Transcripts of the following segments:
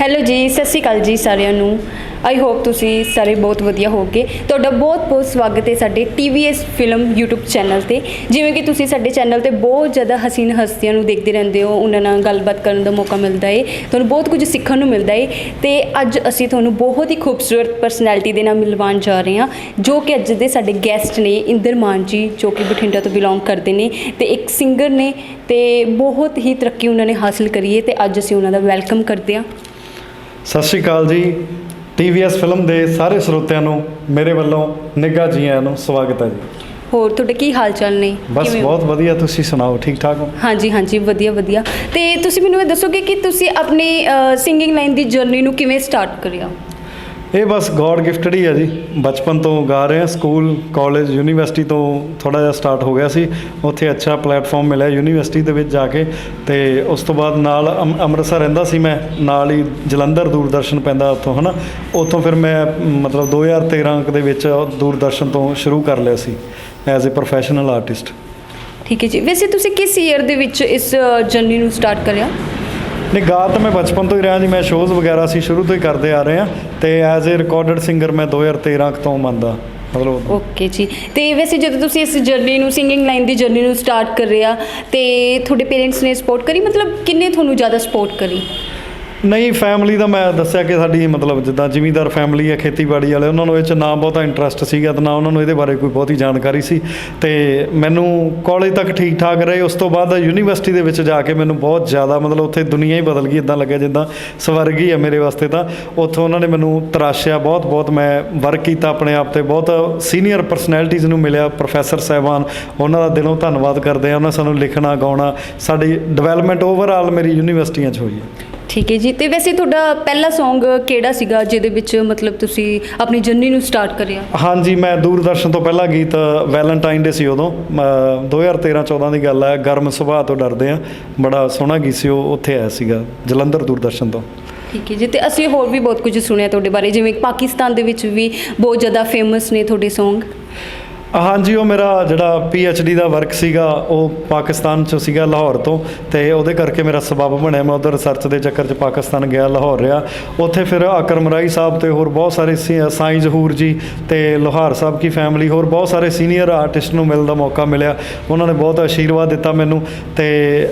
Hello ਜੀ, ਸਤਿ ਸ਼੍ਰੀ ਅਕਾਲ ਜੀ ਸਾਰਿਆਂ ਨੂੰ। ਆਈ ਹੋਪ ਤੁਸੀਂ ਸਾਰੇ ਬਹੁਤ ਵਧੀਆ ਹੋਗੇ ਤੁਹਾਡਾ ਬਹੁਤ-ਬਹੁਤ ਸਵਾਗਤ ਹੈ ਸਾਡੇ TVS ਫਿਲਮ YouTube ਚੈਨਲ ਤੇ। ਜਿਵੇਂ ਕਿ ਤੁਸੀਂ ਸਾਡੇ ਚੈਨਲ ਤੇ ਬਹੁਤ ਜ਼ਿਆਦਾ ਹਸੀਨ ਹਸਤੀਆਂ ਨੂੰ ਦੇਖਦੇ ਰਹਿੰਦੇ ਹੋ, ਉਹਨਾਂ ਨਾਲ ਗੱਲਬਾਤ ਕਰਨ ਦਾ ਮੌਕਾ ਮਿਲਦਾ ਹੈ ਤੁਹਾਨੂੰ ਬਹੁਤ ਕੁਝ ਸਿੱਖਣ ਨੂੰ ਮਿਲਦਾ ਹੈ ਤੇ ਅੱਜ ਅਸੀਂ ਤੁਹਾਨੂੰ ਬਹੁਤ ਹੀ ਖੂਬਸੂਰਤ ਪਰਸਨੈਲਿਟੀ ਦੇ ਨਾਲ ਮਿਲਵਾਉਣ ਜਾ ਰਹੇ ਹਾਂ, ਜੋ ਕਿ ਅੱਜ ਦੇ ਸਾਡੇ ਗੈਸਟ ਨੇ ਇੰਦਰ ਮਾਨ ਜੀ, ਜੋ ਕਿ ਬਠਿੰਡਾ ਤੋਂ ਬਿਲੋਂਗ ਕਰਦੇ ਨੇ। ਤੇ ਇੱਕ ਸਿੰਗਰ ਨੇ ਤੇ ਬਹੁਤ ਹੀ ਤਰੱਕੀ ਉਹਨਾਂ ਨੇ ਹਾਸਲ ਕਰੀ ਹੈ ਤੇ ਅੱਜ ਅਸੀਂ ਉਹਨਾਂ ਦਾ ਵੈਲਕਮ ਕਰਦੇ ਹਾਂ। ਸਤਿ ਸ਼੍ਰੀ ਅਕਾਲ ਜੀ। TVS ਫਿਲਮ ਦੇ ਸਾਰੇ ਸਰੋਤਿਆਂ ਨੂੰ ਮੇਰੇ ਵੱਲੋਂ ਨਿੱਘਾ ਜੀ ਆਇਆਂ ਨੂੰ ਸਵਾਗਤ ਹੈ ਜੀ। ਹੋਰ ਤੁਹਾਡੇ ਕੀ ਹਾਲ ਚਾਲ ਨੇ? ਬਸ ਕਿਵੇਂ ਹੋ? ਬਹੁਤ ਵਧੀਆ ਤੁਸੀਂ ਸੁਣਾਓ ਠੀਕ ਠਾਕ ਹੋ? ਹਾਂਜੀ ਹਾਂਜੀ ਵਧੀਆ ਵਧੀਆ। ਤੇ ਤੁਸੀਂ ਮੈਨੂੰ ਇਹ ਦੱਸੋਗੇ ਕਿ ਤੁਸੀਂ ਆਪਣੀ ਸਿੰਗਿੰਗ ਲਾਈਨ ਦੀ ਜਰਨੀ ਨੂੰ ਕਿਵੇਂ ਸਟਾਰਟ ਕਰਿਆ? ਇਹ ਬਸ ਗੋਡ ਗਿਫਟਡ ਹੀ ਹੈ ਜੀ। ਬਚਪਨ ਤੋਂ ਗਾ ਰਹੇ ਹਾਂ। ਸਕੂਲ ਕਾਲਜ ਯੂਨੀਵਰਸਿਟੀ ਤੋਂ ਥੋੜਾ ਜਿਹਾ ਸਟਾਰਟ ਹੋ ਗਿਆ ਸੀ। ਉੱਥੇ ਅੱਛਾ ਪਲੇਟਫਾਰਮ ਮਿਲਿਆ ਯੂਨੀਵਰਸਿਟੀ ਦੇ ਵਿੱਚ ਜਾ ਕੇ। ਤੇ ਉਸ ਤੋਂ ਬਾਅਦ ਨਾਲ ਅੰਮ- ਅੰਮ੍ਰਿਤਸਰ ਰਹਿੰਦਾ ਸੀ ਮੈਂ। ਨਾਲ ਹੀ ਜਲੰਧਰ ਦੂਰਦਰਸ਼ਨ ਪੈਂਦਾ ਉੱਥੋਂ ਹਨਾ। ਉੱਥੋਂ ਫਿਰ ਮੈਂ ਮ, ਮਤਲਬ 2013 ਕੁ ਦੇ ਵਿੱਚ ਦੂਰਦਰਸ਼ਨ ਤੋਂ ਸ਼ੁਰੂ ਕਰ ਲਿਆ ਸੀ ਐਜ਼ ਅ ਪ੍ਰੋਫੈਸ਼ਨਲ ਆਰਟਿਸਟ ਠੀਕ ਹੈ ਜੀ। ਵੈਸੇ ਤੁਸੀਂ ਕਿਸ ਈਅਰ ਦੇ ਵਿੱਚ ਇਸ ਜਰਨੀ ਨੂੰ ਸਟਾਰਟ ਕਰਿਆ? ਨਹੀਂ, ਗਾ ਤਾਂ ਮੈਂ ਬਚਪਨ ਤੋਂ ਹੀ ਰਿਹਾ ਜੀ, ਮੈਂ ਸ਼ੋਜ਼ ਵਗੈਰਾ ਸੀ ਸ਼ੁਰੂ ਤੋਂ ਹੀ ਕਰਦੇ ਆ ਰਹੇ ਆ ਤੇ ਐਜ਼ ਅ ਰਿਕਾਰਡਡ ਸਿੰਗਰ ਮੈਂ 2013 ਕੁ ਤੋਂ ਮੰਨਦਾ, ਮਤਲਬ ਓਕੇ ਜੀ। ਤੇ ਵੈਸੇ ਜਦੋਂ ਤੁਸੀਂ ਇਸ ਜਰਨੀ ਨੂੰ ਸਿੰਗਿੰਗ ਲਾਈਨ ਦੀ ਜਰਨੀ ਨੂੰ ਸਟਾਰਟ ਕਰ ਰਿਹਾ ਤੇ ਤੁਹਾਡੇ ਪੇਰੈਂਟਸ ਨੇ ਸਪੋਰਟ ਕਰੀ? ਮਤਲਬ ਕਿੰਨੇ ਤੁਹਾਨੂੰ ਜ਼ਿਆਦਾ ਸਪੋਰਟ ਕਰੀ? ਨਹੀਂ ਫੈਮਿਲੀ ਦਾ ਮੈਂ ਦੱਸਿਆ ਕਿ ਸਾਡੀ ਮਤਲਬ ਜਿੱਦਾਂ ਜ਼ਿਮੀਂਦਾਰ ਫੈਮਿਲੀ ਹੈ, ਖੇਤੀਬਾੜੀ ਵਾਲੇ, ਉਹਨਾਂ ਨੂੰ ਇਹ ਚ ਨਾ ਬਹੁਤਾ ਇੰਟਰਸਟ ਸੀਗਾ ਤੇ ਨਾ ਉਹਨਾਂ ਨੂੰ ਇਹਦੇ ਬਾਰੇ ਕੋਈ ਬਹੁਤੀ ਜਾਣਕਾਰੀ ਸੀ ਤੇ ਮੈਨੂੰ ਕਾਲਜ ਤੱਕ ਠੀਕ ਠਾਕ ਰਹੇ। ਉਸ ਤੋਂ ਬਾਅਦ ਯੂਨੀਵਰਸਿਟੀ ਦੇ ਵਿੱਚ ਜਾ ਕੇ ਮੈਨੂੰ ਬਹੁਤ ਜ਼ਿਆਦਾ ਮਤਲਬ ਉੱਥੇ ਦੁਨੀਆ ਹੀ ਬਦਲ ਗਈ ਇਦਾਂ ਲੱਗਿਆ ਜਿੱਦਾਂ ਸਵਰਗ ਹੀ ਹੈ ਮੇਰੇ ਵਾਸਤੇ ਤਾਂ। ਉੱਥੋਂ ਉਹਨਾਂ ਨੇ ਮੈਨੂੰ ਤਰਾਸ਼ਿਆ ਬਹੁਤ ਬਹੁਤ ਮੈਂ ਵਰਕ ਕੀਤਾ ਆਪਣੇ ਆਪ ਤੇ। ਬਹੁਤ ਸੀਨੀਅਰ ਪਰਸਨੈਲਿਟੀਜ਼ ਨੂੰ ਮਿਲਿਆ ਪ੍ਰੋਫੈਸਰ ਸਾਹਿਬਾਨ, ਉਹਨਾਂ ਦਾ ਦਿਲੋਂ ਧੰਨਵਾਦ ਕਰਦੇ ਆ ਉਹਨਾਂ ਸਾਨੂੰ ਲਿਖਣਾ, ਗਾਉਣਾ, ਸਾਡੀ ਡਿਵੈਲਪਮੈਂਟ ਓਵਰਆਲ ਮੇਰੀ ਯੂਨੀਵਰਸਿਟੀਆਂ 'ਚ ਹੋਈ ਹੈ। ਠੀਕ ਹੈ ਜੀ। ਤੇ ਵੈਸੇ ਤੁਹਾਡਾ ਪਹਿਲਾ Song ਕਿਹੜਾ ਸੀਗਾ ਜਿਹਦੇ ਵਿੱਚ ਮਤਲਬ ਤੁਸੀਂ ਆਪਣੀ ਜਰਨੀ ਨੂੰ ਸਟਾਰਟ ਕਰਿਆ? ਹਾਂਜੀ ਮੈਂ ਦੂਰਦਰਸ਼ਨ ਤੋਂ ਪਹਿਲਾ ਗੀਤ ਵੈਲੈਂਟਾਈਨ ਡੇ ਸੀ ਉਦੋਂ। ਅ, 2013-14 ਦੀ ਗੱਲ ਹੈ ਗਰਮ ਸੁਭਾਅ ਤੋਂ ਡਰਦੇ ਆ। ਬੜਾ ਸੋਹਣਾ ਗੀਤ ਸੀ ਉਹ ਉੱਥੇ ਆਇਆ ਸੀਗਾ ਜਲੰਧਰ ਦੂਰਦਰਸ਼ਨ ਤੋਂ। ਠੀਕ ਹੈ ਜੀ। ਤੇ ਅਸੀਂ ਹੋਰ ਵੀ ਬਹੁਤ ਕੁਝ ਸੁਣਿਆ ਤੁਹਾਡੇ ਬਾਰੇ ਜਿਵੇਂ ਪਾਕਿਸਤਾਨ ਦੇ ਵਿੱਚ ਵੀ ਬਹੁਤ ਜ਼ਿਆਦਾ ਫੇਮਸ ਨੇ ਤੁਹਾਡੇ Song ਹਾਂਜੀ, ਉਹ ਮੇਰਾ ਜਿਹੜਾ ਡੀ ਦਾ ਵਰਕ ਸੀਗਾ, ਉਹ ਪਾਕਿਸਤਾਨ ਚ ਸੀਗਾ ਲਾਹੌਰ ਤੋਂ ਤੇ ਉਹਦੇ ਕਰਕੇ ਮੇਰਾ ਸਬਬ ਬਣਿਆ। ਮੈਂ ਉਧਰ ਰਿਸਰਚ ਦੇ ਚੱਕਰ ਚ ਪਾਕਿਸਤਾਨ ਗਿਆ, ਲਾਹੌਰ ਰਿਹਾ। ਉੱਥੇ ਫਿਰ ਅਕਰਮਰਾਈ ਸਾਹਿਬ ਤੇ ਹੋਰ ਬਹੁਤ ਸਾਰੇ ਸੀ- ਸਾਈਂ ਜ਼ਹੂਰ ਜੀ ਤੇ ਲੋਹਾਰ ਸਾਹਿਬ ਕੀ ਫੈਮਿਲੀ ਹੋਰ ਬਹੁਤ ਸਾਰੇ ਸੀਨੀਅਰ ਆਰਟਿਸਟ ਨੂੰ ਮਿਲਣ ਦਾ ਮੌਕਾ ਮਿਲਿਆ। ਉਹਨਾਂ ਨੇ ਬਹੁਤ ਆਸ਼ੀਰਵਾਦ ਦਿੱਤਾ ਮੈਨੂੰ ਤੇ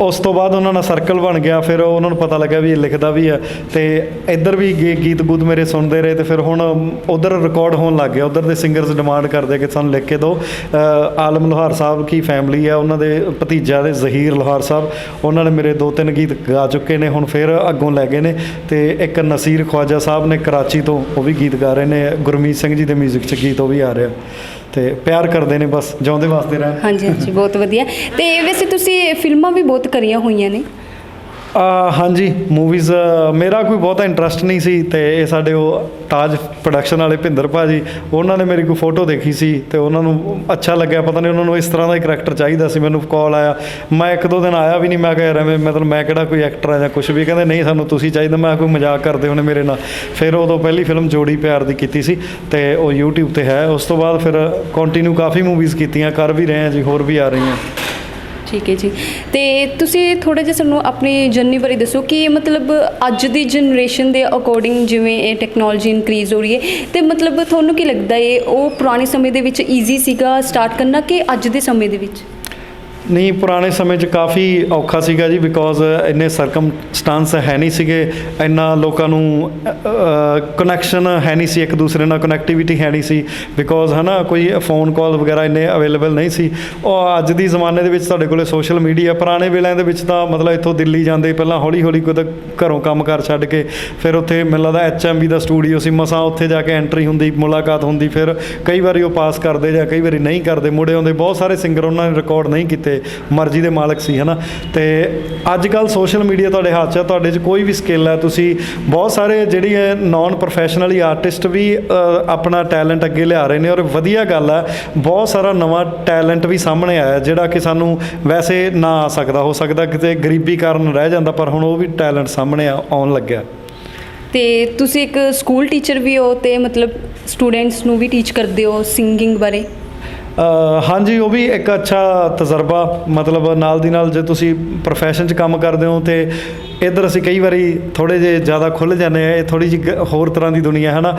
ਉਸ ਤੋਂ ਬਾਅਦ ਉਹਨਾਂ ਨਾਲ ਸਰਕਲ ਬਣ ਗਿਆ, ਫਿਰ ਉਹਨਾਂ ਨੂੰ ਪਤਾ ਲੱਗਾ ਵੀ ਇਹ ਲਿਖਦਾ ਵੀ ਹੈ ਤੇ ਇੱਧਰ ਵੀ ਗੇ- ਗੀਤ ਗੂਤ ਮੇਰੇ ਸੁਣਦੇ ਰਹੇ ਤੇ ਫਿਰ ਹੁਣ ਉਧਰ ਰਿਕਾਰਡ ਹੋਣ ਲੱਗ ਗਿਆ। ਉਧਰ ਦੇ ਸਿੰਗਰਸ ਡਿਮਾਂਡ ਕਰਦੇ ਕਿ ਸਾਨੂੰ ਲਿਖ ਕੇ ਦਿਓ ਆਲਮ ਲੋਹਾਰ ਸਾਹਿਬ ਕੀ ਫੈਮਿਲੀ ਆ, ਉਹਨਾਂ ਦੇ ਭਤੀਜਾ ਦੇ ਜ਼ਹੀਰ ਲੋਹਾਰ ਸਾਹਿਬ, ਉਹਨਾਂ ਨੇ ਮੇਰੇ ਦੋ ਤਿੰਨ ਗੀਤ ਗਾ ਚੁੱਕੇ ਨੇ, ਹੁਣ ਫਿਰ ਅੱਗੋਂ ਲੈ ਗਏ ਨੇ ਤੇ ਇੱਕ ਨਸੀਰ ਖਵਾਜਾ ਸਾਹਿਬ ਨੇ ਕਰਾਚੀ ਤੋਂ ਉਹ ਵੀ ਗੀਤ ਗਾ ਰਹੇ ਨੇ, ਗੁਰਮੀਤ ਸਿੰਘ ਜੀ ਦੇ 뮤직 'ਚ ਗੀਤ ਉਹ ਵੀ ਆ ਰਿਹਾ ਤੇ ਪਿਆਰ ਕਰਦੇ ਨੇ ਬਸ ਜਿਉਂਦੇ ਵਾਸਤੇ ਰਹਿਣ। ਹਾਂਜੀ ਹਾਂਜੀ ਬਹੁਤ ਵਧੀਆ। ਤੇ ਵੈਸੇ ਤੁਸੀਂ ਫਿਲਮਾਂ ਵੀ ਬਹੁਤ ਕਰੀਆਂ ਹੋਈਆਂ ਨੇ। ਹਾਂਜੀ ਮੂਵੀਜ਼ ਮੇਰਾ ਕੋਈ ਬਹੁਤਾ ਇੰਟਰਸਟ ਨਹੀਂ ਸੀ ਤੇ ਇਹ ਸਾਡੇ ਉਹ ਤਾਜ ਪ੍ਰੋਡਕਸ਼ਨ ਵਾਲੇ ਭਿੰਦਰ ਭਾਜੀ, ਉਹਨਾਂ ਨੇ ਮੇਰੀ ਕੋਈ ਫੋਟੋ ਦੇਖੀ ਸੀ ਤੇ ਉਹਨਾਂ ਨੂੰ ਅੱਛਾ ਲੱਗਿਆ, ਪਤਾ ਨਹੀਂ ਉਹਨਾਂ ਨੂੰ ਇਸ ਤਰ੍ਹਾਂ ਦਾ ਹੀ ਕਰੈਕਟਰ ਚਾਹੀਦਾ ਸੀ, ਮੈਨੂੰ ਕਾਲ ਆਇਆ। ਮੈਂ ਇੱਕ ਦੋ ਦਿਨ ਆਇਆ ਵੀ ਨਹੀਂ, ਮੈਂ ਕਿਹਾ ਯਾਰ ਐਵੇਂ ਮਤਲਬ ਮੈਂ ਕਿਹੜਾ ਕੋਈ ਐਕਟਰ ਆ ਜਾਂ ਕੁਝ ਵੀ? ਕਹਿੰਦੇ ਨਹੀਂ, ਸਾਨੂੰ ਤੁਸੀਂ ਚਾਹੀਦਾ। ਮੈਂ ਕੋਈ ਮਜ਼ਾਕ ਕਰਦੇ ਹੋਣੇ ਮੇਰੇ ਨਾਲ। ਫਿਰ ਉਦੋਂ ਪਹਿਲੀ ਫਿਲਮ ਜੋੜੀ ਪਿਆਰ ਦੀ ਕੀਤੀ ਸੀ ਤੇ ਉਹ YouTube ਤੇ ਹੈ। ਉਸ ਤੋਂ ਬਾਅਦ ਫਿਰ ਕੰਟੀਨਿਊ ਕਾਫੀ ਮੂਵੀਜ਼ ਕੀਤੀਆਂ, ਕਰ ਵੀ ਰਹੇ ਹਾਂ ਜੀ, ਹੋਰ ਵੀ ਆ ਰਹੀਆਂ। ਠੀਕ ਹੈ ਜੀ। ਤੇ ਤੁਸੀਂ ਥੋੜਾ ਜਿਹਾ ਸਾਨੂੰ ਆਪਣੀ ਜਰਨੀ ਬਾਰੇ ਦੱਸੋ ਕਿ ਮਤਲਬ ਅੱਜ ਦੀ ਜਨਰੇਸ਼ਨ ਦੇ ਅਕੋਰਡਿੰਗ ਜਿਵੇਂ ਇਹ ਟੈਕਨੋਲੋਜੀ ਇਨਕਰੀਜ਼ ਹੋ ਰਹੀ ਹੈ, ਤੇ ਮਤਲਬ ਤੁਹਾਨੂੰ ਕੀ ਲੱਗਦਾ ਹੈ, ਉਹ ਪੁਰਾਣੇ ਸਮੇਂ ਦੇ ਵਿੱਚ ਈਜ਼ੀ ਸੀਗਾ ਸਟਾਰਟ ਕਰਨਾ ਕਿ ਅੱਜ ਦੇ ਸਮੇਂ ਦੇ ਵਿੱਚ? ਨਹੀਂ, ਪੁਰਾਣੇ ਸਮੇਂ 'ਚ ਕਾਫੀ ਔਖਾ ਸੀਗਾ ਜੀ ਬਿਕੋਜ਼ ਇੰਨੇ ਸਰਕਮਸਟੈਂਸ ਹੈ ਨਹੀਂ ਸੀਗੇ, ਇੰਨਾ ਲੋਕਾਂ ਨੂੰ ਕਨੈਕਸ਼ਨ ਹੈ ਨਹੀਂ ਸੀ, ਇੱਕ ਦੂਸਰੇ ਨਾਲ ਕਨੈਕਟੀਵਿਟੀ ਹੈ ਨਹੀਂ ਸੀ ਬਿਕੋਜ਼ ਹਨਾ, ਕੋਈ ਫੋਨ ਕਾਲ ਵਗੈਰਾ ਇੰਨੇ ਅਵੇਲੇਬਲ ਨਹੀਂ ਸੀ। ਉਹ ਅੱਜ ਦੀ ਜ਼ਮਾਨੇ ਦੇ ਵਿੱਚ ਤੁਹਾਡੇ ਕੋਲੇ ਸੋਸ਼ਲ ਮੀਡੀਆ ਪੁਰਾਣੇ ਵੇਲਿਆਂ ਦੇ ਵਿੱਚ ਤਾਂ ਮਤਲਬ ਇੱਥੋਂ ਦਿੱਲੀ ਜਾਂਦੇ ਪਹਿਲਾਂ ਹੌਲੀ ਹੌਲੀ ਕੋਈ ਘਰੋਂ ਕੰਮ ਕਰ ਛੱਡ ਕੇ, ਫਿਰ ਉੱਥੇ ਮੈਨੂੰ ਲੱਗਦਾ ਐਚਐਮਵੀ ਦਾ ਸਟੂਡੀਓ ਸੀ, ਮਸਾਂ ਉੱਥੇ ਜਾ ਕੇ ਐਂਟਰੀ ਹੁੰਦੀ, ਮੁਲਾਕਾਤ ਹੁੰਦੀ, ਫਿਰ ਕਈ ਵਾਰੀ ਉਹ ਪਾਸ ਕਰਦੇ ਜਾਂ ਕਈ ਵਾਰੀ ਨਹੀਂ ਕਰਦੇ ਮੁੜੇ ਆਉਂਦੇ, ਬਹੁਤ ਸਾਰੇ ਸਿੰਗਰ ਉਹਨਾਂ ਨੇ ਰਿਕਾਰਡ ਨਹੀਂ ਕੀਤੇ। ਮਰਜ਼ੀ ਦੇ ਮਾਲਕ ਸੀ, ਹਨਾ? ਤੇ ਅੱਜ ਕੱਲ ਸੋਸ਼ਲ ਮੀਡੀਆ ਤੁਹਾਡੇ ਹੱਥ 'ਚ ਹੈ ਤੁਹਾਡੇ 'ਚ ਕੋਈ ਵੀ ਸਕਿੱਲ ਹੈ, ਤੁਸੀਂ ਬਹੁਤ ਸਾਰੇ ਜਿਹੜੀ ਹੈ ਨਾਨ ਪ੍ਰੋਫੈਸ਼ਨਲੀ ਆਰਟਿਸਟ ਵੀ ਆਪਣਾ ਟੈਲੈਂਟ ਅੱਗੇ ਲਿਆ ਰਹੇ ਨੇ ਔਰ ਵਧੀਆ ਗੱਲ ਹੈ ਬਹੁਤ ਸਾਰਾ ਨਵਾਂ ਟੈਲੈਂਟ ਵੀ ਸਾਹਮਣੇ ਆਇਆ, ਜਿਹੜਾ ਕਿ ਸਾਨੂੰ ਵੈਸੇ ਨਾ ਆ ਸਕਦਾ, ਹੋ ਸਕਦਾ ਕਿਤੇ ਗਰੀਬੀ ਕਾਰਨ ਰਹਿ ਜਾਂਦਾ, ਪਰ ਹੁਣ ਉਹ ਵੀ ਟੈਲੈਂਟ ਸਾਹਮਣੇ ਆ- ਆਉਣ ਲੱਗਿਆ। ਤੇ ਤੁਸੀਂ ਇੱਕ ਸਕੂਲ ਟੀਚਰ ਵੀ ਹੋ ਤੇ ਮਤਲਬ ਸਟੂਡੈਂਟਸ ਨੂੰ ਵੀ ਟੀਚ ਕਰਦੇ ਹੋ ਸਿੰਗਿੰਗ ਬਾਰੇ? ਹਾਂਜੀ, ਉਹ ਵੀ ਇੱਕ ਅੱਛਾ ਤਜਰਬਾ। ਮਤਲਬ ਨਾਲ ਦੀ ਨਾਲ ਜੇ ਤੁਸੀਂ ਪ੍ਰੋਫੈਸ਼ਨ 'ਚ ਕੰਮ ਕਰਦੇ ਹੋ ਤੇ ਇੱਧਰ ਅਸੀਂ ਕਈ ਵਾਰੀ ਥੋੜੇ ਜੇ ਜ਼ਿਆਦਾ ਖੁੱਲ ਜਾਂਦੇ ਆ ਇਹ ਥੋੜੀ ਜਿਹੀ ਹੋਰ ਤਰ੍ਹਾਂ ਦੀ ਦੁਨੀਆ ਹੈ ਨਾ।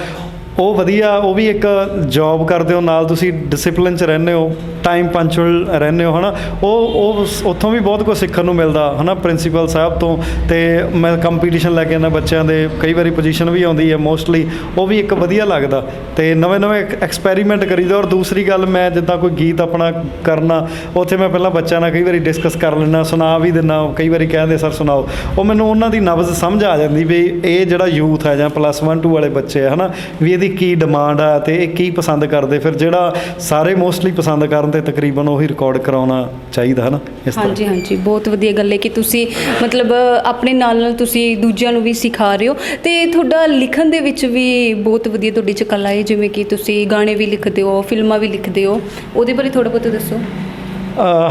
ਉਹ ਵਧੀਆ, ਉਹ ਵੀ ਇੱਕ ਜੌਬ ਕਰਦੇ ਹੋ, ਨਾਲ ਤੁਸੀਂ ਡਿਸਪਲਿਨ ਚ ਰਹਿੰਦੇ ਹੋ ਟਾਈਮ ਪੰਚੁਅਲ ਰਹਿੰਦੇ ਹੋ, ਹਨਾ? ਉਹ ਉਹ ਉੱਥੋਂ ਵੀ ਬਹੁਤ ਕੁਝ ਸਿੱਖਣ ਨੂੰ ਮਿਲਦਾ, ਹਨਾ ਪ੍ਰਿੰਸੀਪਲ ਸਾਹਿਬ ਤੋਂ? ਤੇ ਮੈਂ ਕੰਪੀਟੀਸ਼ਨ ਲੈ ਕੇ ਆਉਂਦਾ ਬੱਚਿਆਂ ਦੇ, ਕਈ ਵਾਰੀ ਪੋਜੀਸ਼ਨ ਵੀ ਆਉਂਦੀ ਹੈ ਮੋਸਟਲੀ ਉਹ ਵੀ ਇੱਕ ਵਧੀਆ ਲੱਗਦਾ। ਤੇ ਨਵੇਂ ਨਵੇਂ ਐਕਸਪੈਰੀਮੈਂਟ ਕਰੀਦਾ, ਔਰ ਦੂਸਰੀ ਗੱਲ, ਮੈਂ ਜਿੱਦਾਂ ਕੋਈ ਗੀਤ ਆਪਣਾ ਕਰਨਾ, ਉੱਥੇ ਮੈਂ ਪਹਿਲਾਂ ਬੱਚਿਆਂ ਨਾਲ ਕਈ ਵਾਰੀ ਡਿਸਕਸ ਕਰ ਲੈਣਾ ਸੁਣਾ ਵੀ ਦਿੰਦਾ, ਕਈ ਵਾਰੀ ਕਹਿੰਦੇ ਸਰ, ਸੁਣਾਓ। ਉਹ ਮੈਨੂੰ ਉਹਨਾਂ ਦੀ ਨਬਜ਼ ਸਮਝ ਆ ਜਾਂਦੀ ਵੀ ਇਹ ਜਿਹੜਾ ਯੂਥ ਹੈ ਜਾਂ ਪਲੱਸ 1 2 ਵਾਲੇ ਬੱਚੇ ਹੈ ਹਨਾ, ਵੀ ਇਹਦੀ ਕੀ ਡਿਮਾਂਡ ਆ ਤੇ ਇਹ ਕੀ ਪਸੰਦ ਕਰਦੇ? ਫਿਰ ਜਿਹੜਾ ਸਾਰੇ ਮੋਸਟਲੀ ਪਸੰਦ ਕਰਨ ਤੇ ਤਕਰੀਬਨ ਉਹੀ ਰਿਕਾਰਡ ਕਰਾਉਣਾ ਚਾਹੀਦਾ ਹਨਾ? ਇਸ ਤਰ੍ਹਾਂ। ਹਾਂਜੀ ਹਾਂਜੀ। ਬਹੁਤ ਵਧੀਆ ਗੱਲ ਹੈ ਕਿ ਤੁਸੀਂ ਮਤਲਬ ਆਪਣੇ ਨਾਲ ਨਾਲ ਤੁਸੀਂ ਦੂਜਿਆਂ ਨੂੰ ਵੀ ਸਿਖਾ ਰਹੇ ਹੋ ਤੇ ਤੁਹਾਡਾ ਲਿਖਣ ਦੇ ਵਿੱਚ ਵੀ ਬਹੁਤ ਵਧੀਆ ਤੁਹਾਡੀ ਚ ਕਲਾ ਹੈ ਜਿਵੇਂ ਕਿ ਤੁਸੀਂ ਗਾਣੇ ਵੀ ਲਿਖਦੇ ਹੋ ਫਿਲਮਾਂ ਵੀ ਲਿਖਦੇ ਹੋ। ਉਹਦੇ ਬਾਰੇ ਥੋੜਾ ਬਹੁਤ ਦੱਸੋ।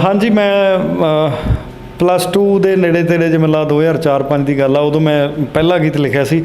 ਹਾਂਜੀ ਮੈਂ ਪਲੱਸ 2 ਦੇ ਨੇੜੇ ਤੇੜੇ ਜਿਵੇਂ ਲਾ 2004-5 ਦੀ ਗੱਲ ਆ ਉਦੋਂ ਮੈਂ ਪਹਿਲਾ ਗੀਤ ਲਿਖਿਆ ਸੀ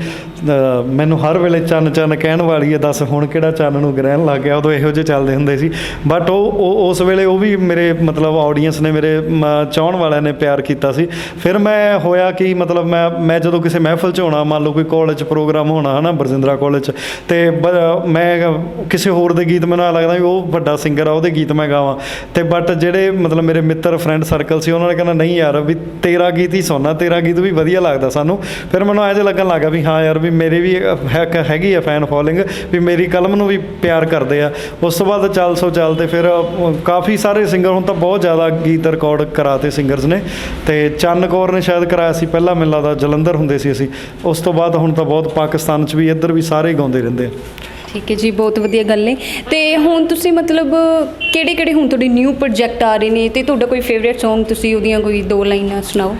ਮੈਨੂੰ ਹਰ ਵੇਲੇ ਚੰਨ ਚੰਨ ਕਹਿਣ ਵਾਲੀ ਹੈ ਦੱਸ ਹੁਣ ਕਿਹੜਾ ਚੰਨ ਨੂੰ ਗ੍ਰਹਿਣ ਲੱਗ ਗਿਆ? ਉਦੋਂ ਇਹੋ ਜਿਹੇ ਚੱਲਦੇ ਹੁੰਦੇ ਸੀ। ਬਟ ਉਹ ਉਹ- ਉਸ ਵੇਲੇ ਉਹ ਵੀ ਮੇਰੇ ਮਤਲਬ ਆਡੀਅנס ਨੇ ਮੇਰੇ ਮ, ਚਾਹਣ ਵਾਲਿਆਂ ਨੇ ਪਿਆਰ ਕੀਤਾ ਸੀ। ਫਿਰ ਮੈਂ ਹੋਇਆ ਕਿ ਮਤਲਬ ਮੈਂ ਮੈਂ ਜਦੋਂ ਕਿਸੇ ਮਹਿਫਲ 'ਚ ਹੋਣਾ ਮੰਨ ਲਓ ਕੋਈ ਕਾਲਜ ਪ੍ਰੋਗਰਾਮ ਹੋਣਾ ਹਨਾ ਬਰਜਿੰਦਰਾ ਕਾਲਜ 'ਚ ਤੇ ਬ- ਮੈਂ ਕਿਸੇ ਹੋਰ ਦੇ ਗੀਤ ਮੈਨੂੰ ਐਂ ਲੱਗਦਾ ਵੀ ਉਹ ਵੱਡਾ ਸਿੰਗਰ ਆ ਉਹਦੇ ਗੀਤ ਮੈਂ ਗਾਵਾਂ। ਤੇ ਬਟ ਜਿਹੜੇ ਮਤਲਬ ਮੇਰੇ ਮਿੱਤਰ ਫਰੈਂਡ ਸਰਕਲ ਸੀ ਉਹਨਾਂ ਨੇ ਕਹਿੰਦਾ ਨਹੀਂ ਯਾਰ ਵੀ ਤੇਰਾ ਗੀਤ ਹੀ ਸੁਣਨਾ ਤੇਰਾ ਗੀਤ ਵੀ ਵਧੀਆ ਲੱਗਦਾ ਸਾਨੂੰ। ਫਿਰ ਮੈਨੂੰ ਐਂ ਜਿਹਾ ਲੱਗਣ ਲੱਗਾ ਵੀ ਹਾਂ ਯਾਰ ਵੀ ਮੇਰੇ ਵੀ ਹੈ- ਹੈਗੀ ਆ ਫੈਨ ਫੋਲੋਇੰਗ ਵੀ ਮੇਰੀ ਕਲਮ ਨੂੰ ਵੀ ਪਿਆਰ ਕਰਦੇ ਆ। ਉਸ ਤੋਂ ਬਾਅਦ ਚੱਲ ਸੋ ਚੱਲ ਤੇ ਫਿਰ ਅ, ਕਾਫੀ ਸਾਰੇ ਸਿੰਗਰ ਹੁਣ ਤਾਂ ਬਹੁਤ ਜ਼ਿਆਦਾ ਗੀਤ ਰਿਕਾਰਡ ਕਰਾਤੇ ਸਿੰਗਰਸ ਨੇ। ਤੇ ਚੰਨ ਕੌਰ ਨੇ ਸ਼ਾਇਦ ਕਰਾਇਆ ਸੀ ਪਹਿਲਾਂ ਮੈਨੂੰ ਲੱਗਦਾ ਜਲੰਧਰ ਹੁੰਦੇ ਸੀ ਅਸੀਂ। ਉਸ ਤੋਂ ਬਾਅਦ ਹੁਣ ਤਾਂ ਬਹੁਤ ਪਾਕਿਸਤਾਨ 'ਚ ਵੀ ਇੱਧਰ ਵੀ ਸਾਰੇ ਗਾਉਂਦੇ ਰਹਿੰਦੇ ਆ। ਠੀਕ ਹੈ ਜੀ ਬਹੁਤ ਵਧੀਆ ਗੱਲ ਨੇ। ਤੇ ਹੁਣ ਤੁਸੀਂ ਮਤਲਬ ਕਿਹੜੇ ਕਿਹੜੇ ਹੁਣ ਤੁਹਾਡੇ ਨਿਊ ਪ੍ਰੋਜੈਕਟ ਆ ਰਹੇ ਨੇ? ਤੇ ਤੁਹਾਡਾ ਕੋਈ ਫੇਵਰੇਟ Song ਤੁਸੀਂ ਉਹਦੀਆਂ ਕੋਈ ਦੋ ਲਾਈਨਾਂ ਸੁਣਾਓ?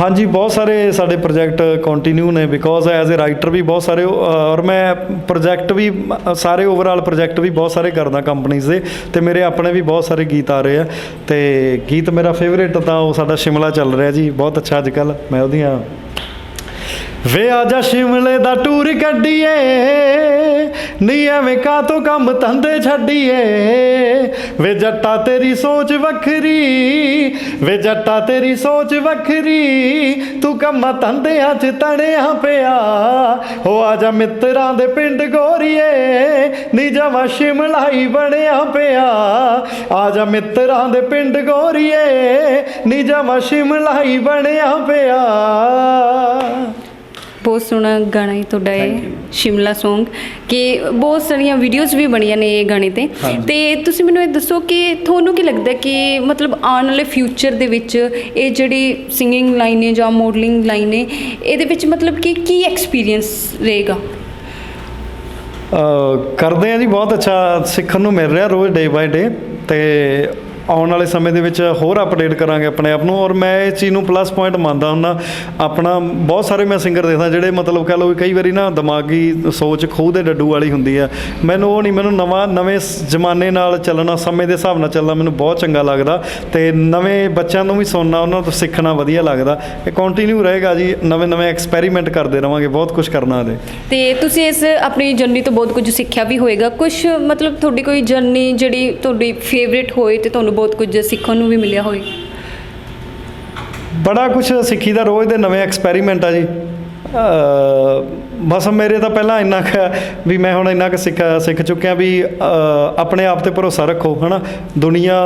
ਹਾਂਜੀ ਬਹੁਤ ਸਾਰੇ ਸਾਡੇ ਪ੍ਰੋਜੈਕਟ ਕੰਟੀਨਿਊ ਨੇ ਬਿਕੋਜ਼ ਐਜ਼ ਅ ਰਾਈਟਰ ਵੀ ਬਹੁਤ ਸਾਰੇ ਅ, ਔਰ ਮੈਂ ਪ੍ਰੋਜੈਕਟ ਵੀ ਸਾਰੇ ਓਵਰਆਲ ਪ੍ਰੋਜੈਕਟ ਵੀ ਬਹੁਤ ਸਾਰੇ ਕਰਦਾ ਕੰਪਨੀਆਂ ਦੇ ਤੇ ਮੇਰੇ ਆਪਣੇ ਵੀ ਬਹੁਤ ਸਾਰੇ ਗੀਤ ਆ ਰਹੇ ਆ ਤੇ ਗੀਤ ਮੇਰਾ ਫੇਵਰੇਟ ਤਾਂ ਉਹ ਸਾਡਾ ਸ਼ਿਮਲਾ ਚੱਲ ਰਿਹਾ ਜੀ ਬਹੁਤ ਅੱਛਾ ਅੱਜ ਕੱਲ ਮੈਂ ਉਹਦੀਆਂ ਵੇ ਆਜਾ ਸ਼ਿਮਲੇ ਦਾ ਟੂਰ ਕੱਢੀਏ ਨੀ ਐਵੇਂ ਕਾ ਤੋਂ ਕੰਮ ਧੰਦੇ ਛੱਡੀਏ ਵੇ ਜੱਟਾ ਤੇਰੀ ਸੋਚ ਵੱਖਰੀ ਵੇ ਜੱਟਾ, ਤੇਰੀ ਸੋਚ ਵੱਖਰੀ। ਤੂੰ ਕੰਮਾਂ ਧੰਦਿਆਂ 'ਚ ਤਣਿਆ ਪਿਆ। ਹੋ ਆਜਾ ਮਿੱਤਰਾਂ ਦੇ ਪਿੰਡ ਗੋਰੀਏ। ਨੀ ਜਮਾ ਸ਼ਿਮਲਾਈ ਬਣਿਆ ਪਿਆ। ਆਜਾ ਮਿੱਤਰਾਂ ਦੇ ਪਿੰਡ ਗੋਰੀਏ। ਨੀ ਜਮਾ ਸ਼ਿਮਲਾਈ ਬਣਿਆ ਪਿਆ। ਬਹੁਤ ਸੋਹਣਾ ਗਾਣਾ ਹੀ ਤੁਹਾਡਾ ਇਹ ਸ਼ਿਮਲਾ Song ਕਿ ਬਹੁਤ ਸਾਰੀਆਂ ਵੀਡੀਓਜ਼ ਵੀ ਬਣੀਆਂ ਨੇ ਇਹ ਗਾਣੇ ਤੇ। ਹਾਂਜੀ। ਤੇ ਤੁਸੀਂ ਮੈਨੂੰ ਇਹ ਦੱਸੋ ਕਿ ਤੁਹਾਨੂੰ ਕੀ ਲੱਗਦਾ ਕਿ ਮਤਲਬ ਆਉਣ ਵਾਲੇ ਫਿਊਚਰ ਦੇ ਵਿੱਚ ਇਹ ਜਿਹੜੀ ਸਿੰਗਿੰਗ ਲਾਈਨ ਨੇ ਜਾਂ ਮੋਡਲਿੰਗ ਲਾਈਨ ਨੇ ਇਹਦੇ ਵਿੱਚ ਮਤਲਬ ਕਿ ਕੀ ਐਕਸਪੀਰੀਅੰਸ ਰਹੇਗਾ? ਅ, ਕਰਦੇ ਆ ਜੀ ਬਹੁਤ ਅੱਛਾ ਸਿੱਖਣ ਨੂੰ ਮਿਲ ਰਿਹਾ ਰੋਜ਼ ਡੇ ਬਾਏ ਡੇ ਤੇ ਆਉਣ ਵਾਲੇ ਸਮੇਂ ਦੇ ਵਿੱਚ ਹੋਰ ਅਪਡੇਟ ਕਰਾਂਗੇ ਆਪਣੇ ਆਪ ਨੂੰ ਔਰ ਮੈਂ ਇਸ ਚੀਜ਼ ਨੂੰ ਪਲੱਸ ਪੁਆਇੰਟ ਮੰਨਦਾ ਹੁੰਦਾ। ਆਪਣਾ ਬਹੁਤ ਸਾਰੇ ਮੈਂ ਸਿੰਗਰ ਦੇਖਦਾ ਜਿਹੜੇ ਮਤਲਬ ਕਹ ਲਓ ਵੀ ਕਈ ਵਾਰੀ ਨਾ ਦਿਮਾਗੀ ਸੋਚ ਖੂਹ ਦੇ ਡੱਡੂ ਵਾਲੀ ਹੁੰਦੀ ਆ। ਮੈਨੂੰ ਉਹ ਨਹੀਂ, ਮੈਨੂੰ ਨਵਾਂ, ਨਵੇਂ ਜ਼ਮਾਨੇ ਨਾਲ ਚੱਲਣਾ, ਸਮੇਂ ਦੇ ਹਿਸਾਬ ਨਾਲ ਚੱਲਣਾ ਮੈਨੂੰ ਬਹੁਤ ਚੰਗਾ ਲੱਗਦਾ ਤੇ ਨਵੇਂ ਬੱਚਿਆਂ ਨੂੰ ਵੀ ਸੁਣਨਾ, ਉਹਨਾਂ ਤੋਂ ਸਿੱਖਣਾ ਵਧੀਆ ਲੱਗਦਾ। ਇਹ ਕੰਟੀਨਿਊ ਰਹੇਗਾ ਜੀ, ਨਵੇਂ ਨਵੇਂ ਐਕਸਪੈਰੀਮੈਂਟ ਕਰਦੇ ਰਵਾਂਗੇ, ਬਹੁਤ ਕੁਝ ਕਰਨਾ ਦੇ ਤੇ ਤੁਸੀਂ ਇਸ ਆਪਣੀ ਜਰਨੀ ਤੋਂ ਬਹੁਤ ਕੁਝ ਸਿੱਖਿਆ ਵੀ ਹੋਏਗਾ। ਕੁਝ ਮਤਲਬ ਤੁਹਾਡੀ ਕੋਈ ਜਰਨੀ ਜਿਹੜੀ ਤੁਹਾਡੀ ਫੇਵਰੇਟ ਹੋਏ ਤੇ ਤੁਹਾਨੂੰ ਬਹੁਤ ਕੁਝ ਸਿੱਖਣ ਨੂੰ ਵੀ ਮਿਲਿਆ ਹੋਏ ਬੜਾ ਕੁਝ ਸਿੱਖੀ ਦਾ ਰੋਜ਼ ਦੇ ਨਵੇਂ ਐਕਸਪੈਰੀਮੈਂਟ ਆ ਜੀ। ਬਸ ਮੇਰੇ ਤਾਂ ਪਹਿਲਾਂ ਇੰਨਾ ਕੁ ਵੀ ਮੈਂ ਹੁਣ ਇੰਨਾ ਕੁ ਸਿੱਖ ਸਿੱਖ ਚੁੱਕਿਆ ਵੀ ਆਪਣੇ ਆਪ ਤੇ ਭਰੋਸਾ ਰੱਖੋ, ਹਨਾ। ਦੁਨੀਆ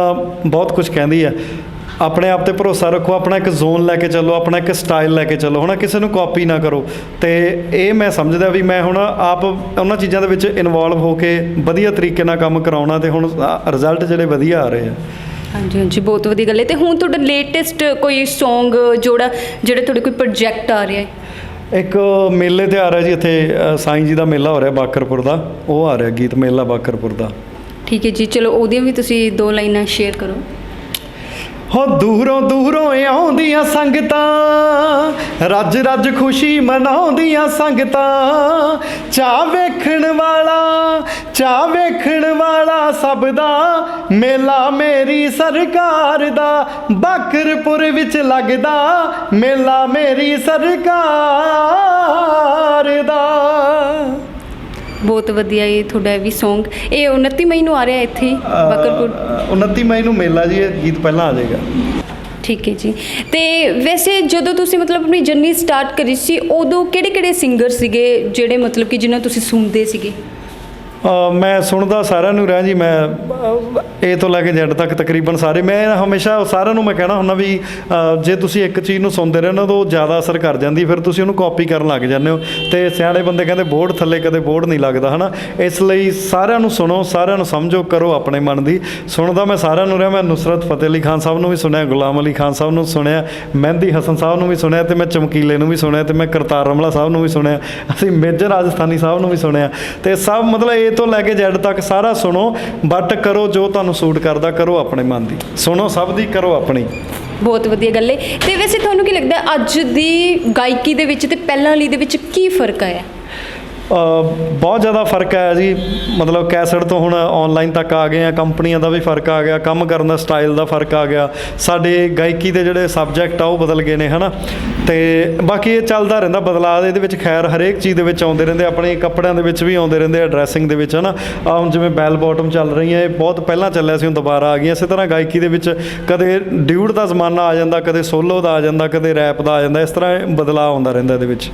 ਬਹੁਤ ਕੁਝ ਕਹਿੰਦੀ ਹੈ। ਆਪਣੇ ਆਪ ਤੇ ਭਰੋਸਾ ਰੱਖੋ ਆਪਣਾ ਇੱਕ ਜ਼ੋਨ ਲੈ ਕੇ ਚੱਲੋ ਆਪਣਾ ਇੱਕ ਸਟਾਈਲ ਲੈ ਕੇ ਚੱਲੋ। ਹਨਾ ਕਿਸੇ ਨੂੰ ਕਾਪੀ ਨਾ ਕਰੋ। ਤੇ ਇਹ ਮੈਂ ਸਮਝਦਾ ਵੀ ਮੈਂ ਹੁਣ ਆਪ ਉਹਨਾਂ ਚੀਜ਼ਾਂ ਦੇ ਵਿੱਚ ਇਨਵੋਲਵ ਹੋ ਕੇ ਵਧੀਆ ਤਰੀਕੇ ਨਾਲ ਕੰਮ ਕਰਾਉਣਾ ਤੇ ਹੁਣ ਰਿਜ਼ਲਟ ਜਿਹੜੇ ਵਧੀਆ ਆ ਰਹੇ ਆ। ਹਾਂਜੀ ਹਾਂਜੀ ਬਹੁਤ ਵਧੀਆ ਗੱਲ ਹੈ। ਤੇ ਹੁਣ ਤੁਹਾਡਾ ਲੇਟੈਸਟ ਕੋਈ Song ਜੋੜਾ ਜਿਹੜਾ ਤੁਹਾਡੇ ਕੋਈ ਪ੍ਰੋਜੈਕਟ ਆ ਰਿਹਾ ਹੈ? ਇੱਕ ਮੇਲੇ ਤੇ ਆ ਰਿਹਾ ਜੀ ਇੱਥੇ ਸਾਈਂ ਜੀ ਦਾ ਮੇਲਾ ਹੋ ਰਿਹਾ ਬਾਕਰਪੁਰ ਦਾ। ਉਹ ਆ ਰਿਹਾ ਗੀਤ ਮੇਲਾ ਬਾਕਰਪੁਰ ਦਾ। ਠੀਕ ਹੈ ਜੀ ਚਲੋ ਉਹਦੀਆਂ ਵੀ ਤੁਸੀਂ ਦੋ ਲਾਈਨਾਂ ਸ਼ੇਅਰ ਕਰੋ। ਹੋ ਦੂਰੋਂ ਦੂਰੋਂ ਆਉਂਦੀਆਂ ਸੰਗਤਾਂ, ਰੱਜ ਰੱਜ ਖੁਸ਼ੀ ਮਨਾਉਂਦੀਆਂ ਸੰਗਤਾਂ। ਚਾ ਵੇਖਣ ਵਾਲਾ ਚਾ ਵੇਖਣ ਵਾਲਾ ਸਭ ਦਾ ਮੇਲਾ ਮੇਰੀ ਸਰਕਾਰ ਦਾ, ਬਾਕਰਪੁਰ ਵਿੱਚ ਲੱਗਦਾ ਮੇਲਾ ਮੇਰੀ ਸਰਕਾਰ ਦਾ। ਬਹੁਤ ਵਧੀਆ ਇਹ ਤੁਹਾਡਾ ਵੀ Song ਇਹ 29 ਮਈ ਨੂੰ ਆ ਰਿਹਾ ਇੱਥੇ ਬਾਕਰਪੁਰ ਅ, 29 ਮਈ ਨੂੰ ਮੇਲਾ ਜੀ ਇਹ ਗੀਤ ਪਹਿਲਾਂ ਆ ਜਾਏਗਾ। ਠੀਕ ਹੈ ਜੀ। ਤੇ ਵੈਸੇ ਜਦੋਂ ਤੁਸੀਂ ਮਤਲਬ ਆਪਣੀ ਜਰਨੀ ਸਟਾਰਟ ਕਰੀ ਸੀ ਉਦੋਂ ਕਿਹੜੇ ਕਿਹੜੇ ਸਿੰਗਰ ਸੀਗੇ ਜਿਹੜੇ ਮਤਲਬ ਕਿ ਜਿਨ੍ਹਾਂ ਤੁਸੀਂ ਸੁਣਦੇ ਸੀਗੇ? ਮੈਂ ਸੁਣਦਾ ਸਾਰਿਆਂ ਨੂੰ ਰਿਹਾ ਜੀ ਮੈਂ ਅ, ਏ ਤੋਂ ਲੈ ਕੇ ਜੈਡ ਤੱਕ ਤਕਰੀਬਨ ਸਾਰੇ। ਮੈਂ ਹਮੇਸ਼ਾ ਸਾਰਿਆਂ ਨੂੰ ਮੈਂ ਕਹਿਣਾ ਹੁੰਦਾ ਵੀ ਜੇ ਤੁਸੀਂ ਇੱਕ ਚੀਜ਼ ਨੂੰ ਸੁਣਦੇ ਰਹਿੰਦੇ ਹੋ ਤਾਂ ਉਹ ਜ਼ਿਆਦਾ ਅਸਰ ਕਰ ਜਾਂਦੀ ਫਿਰ ਤੁਸੀਂ ਉਹਨੂੰ ਕਾਪੀ ਕਰਨ ਲੱਗ ਜਾਂਦੇ ਹੋ। ਤੇ ਸਿਆਣੇ ਬੰਦੇ ਕਹਿੰਦੇ ਬੋਰਡ ਥੱਲੇ ਕਦੇ ਬੋਰਡ ਨਹੀਂ ਲੱਗਦਾ ਹਨਾ? ਇਸ ਲਈ ਸਾਰਿਆਂ ਨੂੰ ਸੁਣੋ ਸਾਰਿਆਂ ਨੂੰ ਸਮਝੋ ਕਰੋ ਆਪਣੇ ਮਨ ਦੀ। ਸੁਣਦਾ ਮੈਂ ਸਾਰਿਆਂ ਨੂੰ ਰਿਹਾ ਮੈਂ ਨੁਸਰਤ ਫਤਿਹ ਅਲੀ ਖਾਨ ਸਾਹਿਬ ਨੂੰ ਵੀ ਸੁਣਿਆ ਗੁਲਾਮ ਅਲੀ ਖਾਨ ਸਾਹਿਬ ਨੂੰ ਸੁਣਿਆ ਮਹਿੰਦੀ ਹਸਨ ਸਾਹਿਬ ਨੂੰ ਵੀ ਸੁਣਿਆ ਤੇ ਮੈਂ ਚਮਕੀਲੇ ਨੂੰ ਵੀ ਸੁਣਿਆ ਤੇ ਮੈਂ ਕਰਤਾਰ ਰਮਲਾ ਸਾਹਿਬ ਨੂੰ ਵੀ ਸੁਣਿਆ ਅਸੀਂ ਮੇਜਰ ਰਾਜਸਥਾਨੀ ਸਾਹਿਬ ਨੂੰ ਵੀ ਸੁਣਿਆ। ਤੇ ਸਭ ਮਤਲਬ ਇਹ ਤੋਂ ਲੈ ਕੇ Z ਤੱਕ ਸਾਰਾ ਸੁਣੋ ਬਟ ਕਰੋ ਜੋ ਤੁਹਾਨੂੰ ਸੂਟ ਕਰਦਾ, ਕਰੋ ਆਪਣੇ ਮਨ ਦੀ। ਸੁਣੋ, ਸਭ ਦੀ ਕਰੋ ਆਪਣੀ। ਬਹੁਤ ਵਧੀਆ ਗੱਲ ਏ। ਤੇ ਵੈਸੇ ਤੁਹਾਨੂੰ ਕੀ ਲੱਗਦਾ, ਅੱਜ ਦੀ ਗਾਇਕੀ ਦੇ ਵਿੱਚ ਤੇ ਪਹਿਲਾਂ ਵਾਲੀ ਦੇ ਵਿੱਚ ਕੀ ਫ਼ਰਕ ਆਇਆ? ਬਹੁਤ ਜ਼ਿਆਦਾ ਫ਼ਰਕ ਆਇਆ ਜੀ। ਮਤਲਬ ਕੈਸਟ ਤੋਂ ਹੁਣ ਆਨਲਾਈਨ ਤੱਕ ਆ ਗਏ ਆ, ਕੰਪਨੀਆਂ ਦਾ ਵੀ ਫ਼ਰਕ ਆ ਗਿਆ, ਕੰਮ ਕਰਨ ਦਾ ਸਟਾਈਲ ਦਾ ਫ਼ਰਕ ਆ ਗਿਆ। ਸਾਡੇ ਗਾਇਕੀ ਦੇ ਜਿਹੜੇ ਸਬਜੈਕਟ ਆ, ਉਹ ਬਦਲ ਗਏ ਨੇ, ਹਨਾ? ਤੇ ਬਾਕੀ ਇਹ ਚੱਲਦਾ ਰਹਿੰਦਾ, ਬਦਲਾਅ ਇਹਦੇ ਵਿੱਚ ਖੈਰ ਹਰੇਕ ਚੀਜ਼ ਦੇ ਵਿੱਚ ਆਉਂਦੇ ਰਹਿੰਦੇ, ਆਪਣੇ ਕੱਪੜਿਆਂ ਦੇ ਵਿੱਚ ਵੀ ਆਉਂਦੇ ਰਹਿੰਦੇ ਆ ਡਰੈਸਿੰਗ ਦੇ ਵਿੱਚ, ਹਨਾ? ਆ ਹੁਣ ਜਿਵੇਂ ਬੈਲ ਬਾਟਮ ਚੱਲ ਰਹੀਆਂ, ਇਹ ਬਹੁਤ ਪਹਿਲਾਂ ਚੱਲਿਆ ਸੀ, ਹੁਣ ਦੁਬਾਰਾ ਆ ਗਈਆਂ। ਇਸੇ ਤਰ੍ਹਾਂ ਗਾਇਕੀ ਦੇ ਵਿੱਚ ਕਦੇ ਡਿਊਡ ਦਾ ਜ਼ਮਾਨਾ ਆ ਜਾਂਦਾ, ਕਦੇ ਸੋਲੋ ਦਾ ਆ ਜਾਂਦਾ, ਕਦੇ ਰੈਪ ਦਾ ਆ ਜਾਂਦਾ, ਇਸ ਤਰ੍ਹਾਂ ਇਹ ਬਦਲਾਅ ਆਉਂਦਾ ਰਹਿੰਦਾ ਇਹਦੇ ਵਿੱਚ।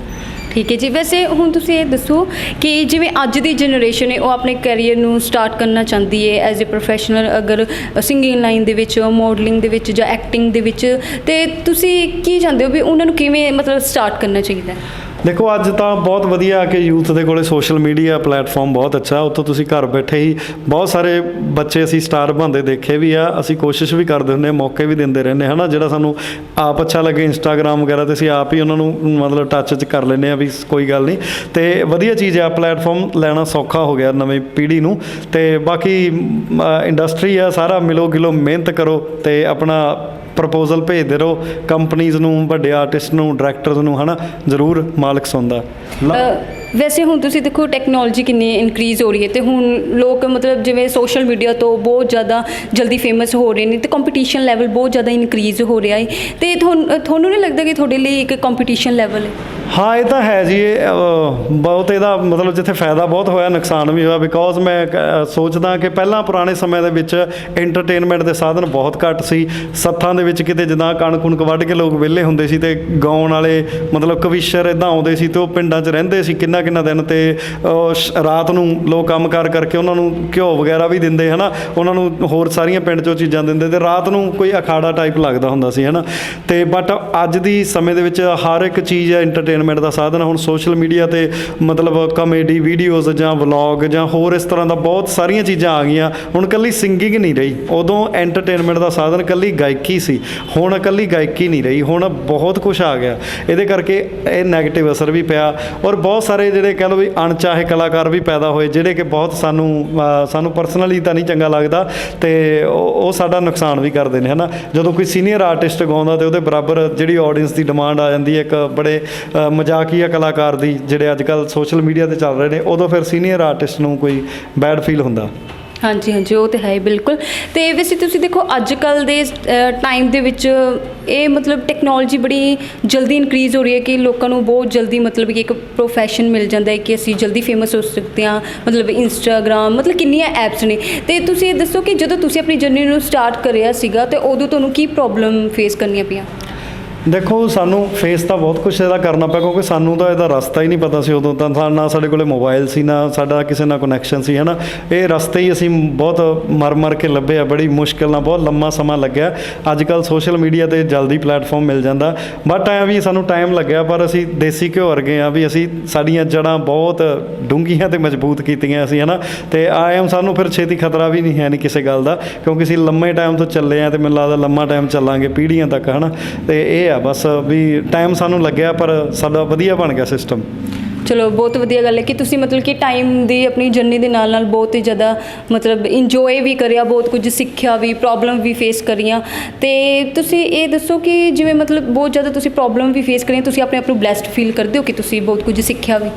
ਠੀਕ ਹੈ ਜੀ। ਵੈਸੇ ਹੁਣ ਤੁਸੀਂ ਇਹ ਦੱਸੋ ਕਿ ਜਿਵੇਂ ਅੱਜ ਦੀ ਜਨਰੇਸ਼ਨ ਹੈ, ਉਹ ਆਪਣੇ ਕੈਰੀਅਰ ਨੂੰ ਸਟਾਰਟ ਕਰਨਾ ਚਾਹੁੰਦੀ ਹੈ ਐਜ਼ ਅ ਪ੍ਰੋਫੈਸ਼ਨਲ ਅਗਰ ਸਿੰਗਿੰਗ ਲਾਈਨ ਦੇ ਵਿੱਚ ਮਾਡਲਿੰਗ ਦੇ ਵਿੱਚ ਜਾਂ ਐਕਟਿੰਗ ਦੇ ਵਿੱਚ, ਤੇ ਤੁਸੀਂ ਕੀ ਚਾਹੁੰਦੇ ਹੋ ਵੀ ਉਹਨਾਂ ਨੂੰ ਕਿਵੇਂ ਮਤਲਬ ਸਟਾਰਟ ਕਰਨਾ ਚਾਹੀਦਾ ਹੈ? ਦੇਖੋ, ਅੱਜ ਤਾਂ ਬਹੁਤ ਵਧੀਆ ਕਿ ਯੂਥ ਦੇ ਕੋਲੇ ਸੋਸ਼ਲ ਮੀਡੀਆ ਪਲੇਟਫਾਰਮ ਬਹੁਤ ਅੱਛਾ। ਉੱਥੋਂ ਤੁਸੀਂ ਘਰ ਬੈਠੇ ਹੀ ਬਹੁਤ ਸਾਰੇ ਬੱਚੇ ਅਸੀਂ ਸਟਾਰ ਬਣਦੇ ਦੇਖੇ ਵੀ ਆ। ਅਸੀਂ ਕੋਸ਼ਿਸ਼ ਵੀ ਕਰਦੇ ਹੁੰਦੇ ਹਾਂ, ਮੌਕੇ ਵੀ ਦਿੰਦੇ ਰਹਿੰਦੇ ਹਾਂ ਹਨਾ ਜਿਹੜਾ ਸਾਨੂੰ ਆਪ ਅੱਛਾ ਲੱਗੇ ਇੰਸਟਾਗ੍ਰam ਵਗੈਰਾ ਤੇ ਅਸੀਂ ਆਪ ਹੀ ਉਹਨਾਂ ਨੂੰ ਮਤਲਬ ਟੱਚ 'ਚ ਕਰ ਲੈਂਦੇ ਆ ਵੀ ਕੋਈ ਗੱਲ ਨਹੀਂ। ਤੇ ਵਧੀਆ ਚੀਜ਼ ਆ, ਪਲੇਟਫਾਰਮ ਲੈਣਾ ਸੌਖਾ ਹੋ ਗਿਆ ਨਵੀਂ ਪੀੜ੍ਹੀ ਨੂੰ। ਤੇ ਬਾਕੀ ਇੰਡਸਟਰੀ ਆ, ਸਾਰਾ ਮਿਲੋ ਗਿਲੋ ਮਿਹਨਤ ਕਰੋ ਤੇ ਆਪਣਾ ਪ੍ਰਪੋਜ਼ਲ ਭੇਜਦੇ ਰਹੋ। ਕੰਪਨੀਆਂ ਨੂੰ, ਵੱਡੇ ਆਰਟਿਸਟ ਨੂੰ ਡਾਇਰੈਕਟਰਸ ਨੂੰ, ਹਨਾ? ਜ਼ਰੂਰ ਮਾਲਕ ਸੁਣਦਾ ਲ- ਵੈਸੇ ਹੁਣ ਤੁਸੀਂ ਦੇਖੋ ਟੈਕਨੋਲੋਜੀ ਕਿੰਨੀ ਇਨਕਰੀਜ਼ ਹੋ ਰਹੀ ਹੈ ਤੇ ਹੁਣ ਲੋਕ ਮਤਲਬ ਜਿਵੇਂ ਸੋਸ਼ਲ ਮੀਡੀਆ ਤੋਂ ਬਹੁਤ ਜ਼ਿਆਦਾ ਜਲਦੀ ਫੇਮਸ ਹੋ ਰਹੇ ਨੇ ਤੇ ਕੰਪੀਟੀਸ਼ਨ ਲੈਵਲ ਬਹੁਤ ਜ਼ਿਆਦਾ ਇਨਕਰੀਜ਼ ਹੋ ਰਿਹਾ ਹੈ ਤੇ ਤੁਹਾਨੂੰ ਨਹੀਂ ਲੱਗਦਾ ਕਿ ਤੁਹਾਡੇ ਲਈ ਇੱਕ ਕੰਪੀਟੀਸ਼ਨ ਲੈਵਲ ਹੈ? ਹਾਂ, ਇਹ ਤਾਂ ਹੈ ਜੀ, ਇਹ ਬਹੁਤ ਇਹਦਾ ਮਤਲਬ ਜਿੱਥੇ ਫਾਇਦਾ ਬਹੁਤ ਹੋਇਆ, ਨੁਕਸਾਨ ਵੀ ਹੋਇਆ ਬਿਕੋਜ਼ ਮੈਂ ਸੋਚਦਾ ਕਿ ਪਹਿਲਾਂ ਪੁਰਾਣੇ ਸਮੇਂ ਦੇ ਵਿੱਚ ਐਂਟਰਟੇਨਮੈਂਟ ਦੇ ਸਾਧਨ ਬਹੁਤ ਘੱਟ ਸੀ। ਸੱਥਾਂ ਦੇ ਵਿੱਚ ਕਿਤੇ ਜਿੱਦਾਂ ਕਣਕ ਕੁਣਕ ਵੱਢ ਕੇ ਲੋਕ ਵਿਹਲੇ ਹੁੰਦੇ ਸੀ ਤੇ ਗਾਉਣ ਵਾਲੇ ਮਤਲਬ ਕਵਿਸ਼ਰ ਇਦਾਂ ਆਉਂਦੇ ਸੀ ਤੇ ਉਹ ਪਿੰਡਾਂ 'ਚ ਰਹਿੰਦੇ ਸੀ, ਕਿੰਨਾ ਕਿੰਨਾ ਦਿਨ ਤੇ ਉਹ ਰਾਤ ਨੂੰ ਲੋਕ ਕੰਮਕਾਰ ਕਰਕੇ ਉਹਨਾਂ ਨੂੰ ਘਿਓ ਵਗੈਰਾ ਵੀ ਦਿੰਦੇ, ਹਨਾ? ਉਹਨਾਂ ਨੂੰ ਹੋਰ ਸਾਰੀਆਂ ਪਿੰਡ 'ਚੋਂ ਚੀਜ਼ਾਂ ਦਿੰਦੇ ਤੇ ਰਾਤ ਨੂੰ ਕੋਈ ਅਖਾੜਾ ਟਾਈਪ ਲੱਗਦਾ ਹੁੰਦਾ ਸੀ, ਹਨਾ? ਤੇ ਬਟ ਅੱਜ ਦੀ ਸਮੇਂ ਦੇ ਵਿੱਚ ਹਰ ਇੱਕ ਚੀਜ਼ ਐਂਟਰਟੇਨਮੈਂਟ ਦਾ ਸਾਧਨ, ਹੁਣ ਸੋਸ਼ਲ ਮੀਡੀਆ ਤੇ ਮਤਲਬ ਕਾਮੇਡੀ ਵੀਡੀਓਜ਼ ਜਾਂ ਵਲੌਗ ਜਾਂ ਹੋਰ ਇਸ ਤਰ੍ਹਾਂ ਦਾ ਬਹੁਤ ਸਾਰੀਆਂ ਚੀਜ਼ਾਂ ਆ ਗਈਆਂ, ਹੁਣ ਕੱਲੀ ਸਿੰਗਿੰਗ ਨਹੀਂ ਰਹੀ। ਉਦੋਂ ਐਂਟਰਟੇਨਮੈਂਟ ਦਾ ਸਾਧਨ ਕੱਲੀ ਗਾਇਕੀ ਸੀ, ਹੁਣ ਕੱਲੀ ਗਾਇਕੀ ਨਹੀਂ ਰਹੀ, ਹੁਣ ਬਹੁਤ ਕੁਝ ਆ ਗਿਆ। ਇਹਦੇ ਕਰਕੇ ਇਹ 네ਗੇਟਿਵ ਅਸਰ ਵੀ ਪਿਆ ਔਰ ਬਹੁਤ ਸਾਰੇ ਜਿਹੜੇ ਕਹਿ ਲਓ ਵੀ ਅਣਚਾਹੇ ਕਲਾਕਾਰ ਵੀ ਪੈਦਾ ਹੋਏ ਜਿਹੜੇ ਕਿ ਬਹੁਤ ਸਾਨੂੰ ਸਾਨੂੰ ਪਰਸਨਲੀ ਤਾਂ ਨਹੀਂ ਚੰਗਾ ਲੱਗਦਾ ਤੇ ਉਹ ਸਾਡਾ ਨੁਕਸਾਨ ਵੀ ਕਰਦੇ ਨੇ ਹਨਾ? ਜਦੋਂ ਕੋਈ ਸੀਨੀਅਰ ਆਰਟਿਸਟ ਗਾਉਂਦਾ ਤੇ ਉਹਦੇ ਬਰਾਬਰ ਜਿਹੜੀ ਆਡੀਅנס ਦੀ ਡਿਮਾਂਡ ਆ ਜਾਂਦੀ ਹੈ ਇੱਕ ਬੜੇ ਅ, ਮਜ਼ਾਕੀਆ ਕਲਾਕਾਰ ਦੀ ਜਿਹੜੇ ਅੱਜ ਕੱਲ ਸੋਸ਼ਲ ਮੀਡੀਆ ਤੇ ਚੱਲ ਰਹੇ ਨੇ ਉਦੋਂ ਫਿਰ ਸੀਨੀਅਰ ਆਰਟਿਸਟ ਨੂੰ ਕੋਈ ਬੈਡ ਫੀਲ ਹੁੰਦਾ? ਹਾਂਜੀ ਹਾਂਜੀ, ਉਹ ਤੇ ਹੈ ਹੀ, ਬਿਲਕੁਲ। ਤੇ ਵੈਸੇ ਤੁਸੀਂ ਦੇਖੋ ਅੱਜ ਕੱਲ ਦੇ ਟਾਈਮ ਦੇ ਵਿੱਚ ਇਹ ਮਤਲਬ ਟੈਕਨੋਲੋਜੀ ਬੜੀ ਜਲਦੀ ਇਨਕਰੀਜ਼ ਹੋ ਰਹੀ ਹੈ ਕਿ ਲੋਕਾਂ ਨੂੰ ਬਹੁਤ ਜਲਦੀ ਮਤਲਬ ਕਿ ਇੱਕ ਪ੍ਰੋਫੈਸ਼ਨ ਮਿਲ ਜਾਂਦਾ ਹੈ ਕਿ ਅਸੀਂ ਜਲਦੀ ਫੇਮਸ ਹੋ ਸਕਦੇ ਹਾਂ। ਮਤਲਬ ਇੰਸਟਾਗ੍ਰam ਮਤਲਬ ਕਿੰਨੀਆਂ ਐਪਸ ਨੇ। ਤੇ ਤੁਸੀਂ ਇਹ ਦੱਸੋ ਕਿ ਜਦੋਂ ਤੁਸੀਂ ਆਪਣੀ ਜਰਨੀ ਨੂੰ ਸਟਾਰਟ ਕਰਿਆ ਸੀਗਾ, ਤੇ ਉਦੋਂ ਤੁਹਾਨੂੰ ਕੀ ਪ੍ਰੋਬਲਮ ਫੇਸ ਕਰਨੀਆਂ ਪਈਆਂ? ਦੇਖੋ, ਸਾਨੂੰ ਫੇਸ ਤਾਂ ਬਹੁਤ ਕੁਝ ਇਹਦਾ ਕਰਨਾ ਪਿਆ, ਕਿਉਂਕਿ ਸਾਨੂੰ ਤਾਂ ਇਹਦਾ ਰਸਤਾ ਹੀ ਨਹੀਂ ਪਤਾ ਸੀ ਉਦੋਂ ਤਾਂ, ਨਾ ਸਾਡੇ ਕੋਲੇ ਮੋਬਾਈਲ ਸੀ, ਨਾ ਸਾਡਾ ਕਿਸੇ ਨਾਲ ਕਨੈਕਸ਼ਨ ਸੀ, ਹਨਾ? ਇਹ ਰਸਤੇ ਹੀ ਅਸੀਂ ਬਹੁਤ ਮਰ ਮਰ ਕੇ ਲੱਭੇ ਆ, ਬੜੀ ਮੁਸ਼ਕਿਲ ਨਾਲ, ਬਹੁਤ ਲੰਮਾ ਸਮਾਂ ਲੱਗਿਆ। ਅੱਜ ਕੱਲ ਸੋਸ਼ਲ ਮੀਡੀਆ ਤੇ ਜਲਦੀ ਪਲੇਟਫਾਰਮ ਮਿਲ ਜਾਂਦਾ। ਬਟ ਐਂ ਵੀ ਸਾਨੂੰ ਟਾਈਮ ਲੱਗਿਆ, ਪਰ ਅਸੀਂ ਦੇਸੀ ਘਿਓ ਵਰਗੇ ਆ, ਵੀ ਅਸੀਂ ਸਾਡੀਆਂ ਜੜਾਂ ਬਹੁਤ ਡੂੰਘੀਆਂ ਤੇ ਮਜ਼ਬੂਤ ਕੀਤੀਆਂ ਅਸੀਂ, ਹਨਾ? ਤੇ ਆਏ ਸਾਨੂੰ ਫਿਰ ਛੇਤੀ ਖਤਰਾ ਵੀ ਨਹੀਂ ਹੈ ਨਹੀਂ ਕਿਸੇ ਗੱਲ ਦਾ, ਕਿਉਂਕਿ ਅਸੀਂ ਲੰਮੇ ਟਾਈਮ ਤੋਂ ਚੱਲੇ ਆ ਤੇ ਮੈਨੂੰ ਲੱਗਦਾ ਲੰਮਾ ਟਾਈਮ ਚੱਲਾਂਗੇ ਪੀੜ੍ਹੀਆਂ ਤੱਕ, ਹਨਾ? ਤੇ ਇਹ ਆ ਬਸ ਵੀ ਟਾਈਮ ਸਾਨੂੰ ਲੱਗਿਆ ਪਰ ਸਾਡਾ ਵਧੀਆ ਬਣ ਗਿਆ ਸਿਸਟਮ ਚਲੋ, ਬਹੁਤ ਵਧੀਆ ਗੱਲ ਹੈ ਕਿ ਤੁਸੀਂ ਮਤਲਬ ਕਿ ਟਾਈਮ ਦੀ ਆਪਣੀ ਜਰਨੀ ਦੇ ਨਾਲ ਨਾਲ ਬਹੁਤ ਹੀ ਜ਼ਿਆਦਾ ਮਤਲਬ ਇੰਜੋਏ ਵੀ ਕਰਿਆ, ਬਹੁਤ ਕੁਝ ਸਿੱਖਿਆ ਵੀ ਪ੍ਰੋਬਲਮ ਵੀ ਫੇਸ ਕਰੀਆਂ। ਤੇ ਤੁਸੀਂ ਇਹ ਦੱਸੋ ਕਿ ਜਿਵੇਂ ਮਤਲਬ ਬਹੁਤ ਜ਼ਿਆਦਾ ਤੁਸੀਂ ਪ੍ਰੋਬਲਮ ਵੀ ਫੇਸ ਕਰੀਆਂ, ਤੁਸੀਂ ਆਪਣੇ ਆਪ ਨੂੰ ਬlesed ਫੀਲ ਕਰਦੇ ਹੋ ਕਿ ਤੁਸੀਂ ਬਹੁਤ ਕੁਝ ਸਿੱਖਿਆ ਵੀ?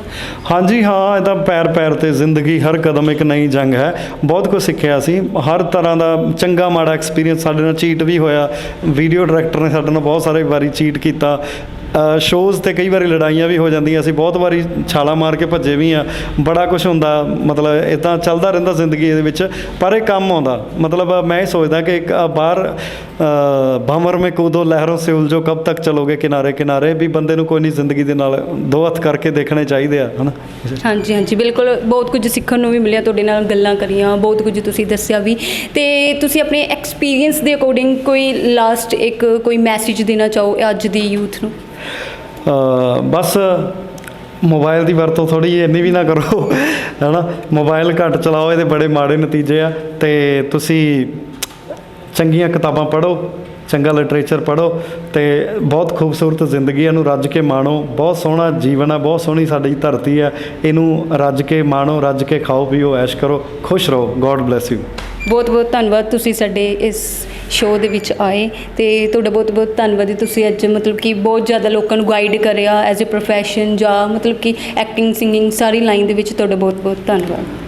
ਹਾਂਜੀ, ਹਾਂ, ਇਹ ਤਾਂ ਪੈਰ ਪੈਰ ਤੇ ਜ਼ਿੰਦਗੀ, ਹਰ ਕਦਮ ਇੱਕ ਨਈ ਜੰਗ ਹੈ। ਬਹੁਤ ਕੁਝ ਸਿੱਖਿਆ ਸੀ। ਹਰ ਤਰ੍ਹਾਂ ਦਾ ਚੰਗਾ, ਮਾੜਾ ਐਕਸਪੀਰੀਅੰਸ ਸਾਡੇ ਨਾਲ ਚੀਟ ਵੀ ਹੋਇਆ। ਵੀਡੀਓ ਡਾਇਰੈਕਟਰ ਨੇ ਸਾਡੇ ਨਾਲ ਬਹੁਤ ਸਾਰੇ ਵਾਰੀ ਚੀਟ ਕੀਤਾ। ਸ਼ੋਜ਼ ਤੇ ਕਈ ਵਾਰੀ ਲੜਾਈਆਂ ਵੀ ਹੋ ਜਾਂਦੀਆਂ। ਅਸੀਂ ਬਹੁਤ ਵਾਰੀ ਛਾਲਾ ਮਾਰ ਕੇ ਭੱਜੇ ਵੀ ਆ ਬੜਾ ਕੁਝ ਹੁੰਦਾ। ਮਤਲਬ ਇਹ ਚੱਲਦਾ ਰਹਿੰਦਾ ਜ਼ਿੰਦਗੀ ਦੇ ਵਿੱਚ। ਪਰ ਇਹ ਕੰਮ ਆਉਂਦਾ। ਮਤਲਬ ਮੈਂ ਇਹ ਸੋਚਦਾ ਕਿ ਇੱਕ ਬਾਹਰ ਅ, ਭੰਵਰ ਮੇ ਕੂਦੋ ਲਹਿਰੋਂ ਸੇ ਉਲਝੋ ਕਬ ਤੱਕ ਚਲੋਗੇ ਕਿਨਾਰੇ ਕਿਨਾਰੇ। ਵੀ ਬੰਦੇ ਨੂੰ ਕੋਈ ਨਹੀਂ ਜ਼ਿੰਦਗੀ ਦੇ ਨਾਲ ਦੋ ਹੱਥ ਕਰਕੇ ਦੇਖਣੇ ਚਾਹੀਦੇ ਆ ਹਨਾ? ਹਾਂਜੀ ਹਾਂਜੀ। ਬਿਲਕੁਲ ਬਹੁਤ ਕੁਝ ਸਿੱਖਣ ਨੂੰ ਵੀ ਮਿਲਿਆ ਤੁਹਾਡੇ ਨਾਲ ਗੱਲਾਂ ਕਰੀਆਂ। ਬਹੁਤ ਕੁਝ ਤੁਸੀਂ ਦੱਸਿਆ ਵੀ। ਤੇ ਤੁਸੀਂ ਆਪਣੇ ਐਕਸਪੀਰੀਅੰਸ ਦੇ ਅਕੋਰਡਿੰਗ ਕੋਈ ਲਾਸਟ ਇੱਕ ਕੋਈ ਮੈਸੇਜ ਦੇਣਾ ਚਾਹੋ ਅੱਜ ਦੀ ਯੂਥ ਨੂੰ? ਬਸ ਮੋਬਾਈਲ ਦੀ ਵਰਤੋਂ ਥੋੜੀ ਜਿਹੀ ਇੰਨੀ ਵੀ ਨਾ ਕਰੋ, ਹੈਨਾ? ਮੋਬਾਈਲ ਘੱਟ ਚਲਾਓ, ਇਹਦੇ ਬੜੇ ਮਾੜੇ ਨਤੀਜੇ ਆ ਤੇ ਤੁਸੀਂ ਚੰਗੀਆਂ ਕਿਤਾਬਾਂ ਪੜ੍ਹੋ ਚੰਗਾ ਲਿਟਰੇਚਰ ਪੜ੍ਹੋ ਤੇ ਬਹੁਤ ਖੂਬਸੂਰਤ ਜ਼ਿੰਦਗੀ ਹੈ, ਇਹਨੂੰ ਰੱਜ ਕੇ ਮਾਣੋ। ਬਹੁਤ ਸੋਹਣਾ ਜੀਵਨ ਹੈ ਬਹੁਤ ਸੋਹਣੀ ਸਾਡੀ ਧਰਤੀ ਹੈ ਇਹਨੂੰ ਰੱਜ ਕੇ ਮਾਣੋ ਰੱਜ ਕੇ ਖਾਓ ਪੀਓ ਐਸ਼ ਕਰੋ ਖੁਸ਼ ਰਹੋ। ਗੋਡ ਬlesਸ ਯੂ ਬਹੁਤ ਬਹੁਤ ਧੰਨਵਾਦ ਤੁਸੀਂ ਸਾਡੇ ਇਸ ਸ਼ੋਅ ਦੇ ਵਿੱਚ ਆਏ ਤੇ ਤੁਹਾਡਾ ਬਹੁਤ ਬਹੁਤ ਧੰਨਵਾਦ ਜੀ ਤੁਸੀਂ ਅੱਜ ਮਤਲਬ ਕਿ ਬਹੁਤ ਜ਼ਿਆਦਾ ਲੋਕਾਂ ਨੂੰ ਗਾਈਡ ਕਰਿਆ ਐਜ਼ ਅ ਪ੍ਰੋਫੈਸ਼ਨ ਜਾਂ ਮਤਲਬ ਕਿ ਐਕਟਿੰਗ ਸਿੰਗਿੰਗ ਸਾਰੀ ਲਾਈਨ ਦੇ ਵਿੱਚ ਤੁਹਾਡਾ ਬਹੁਤ ਬਹੁਤ ਧੰਨਵਾਦ।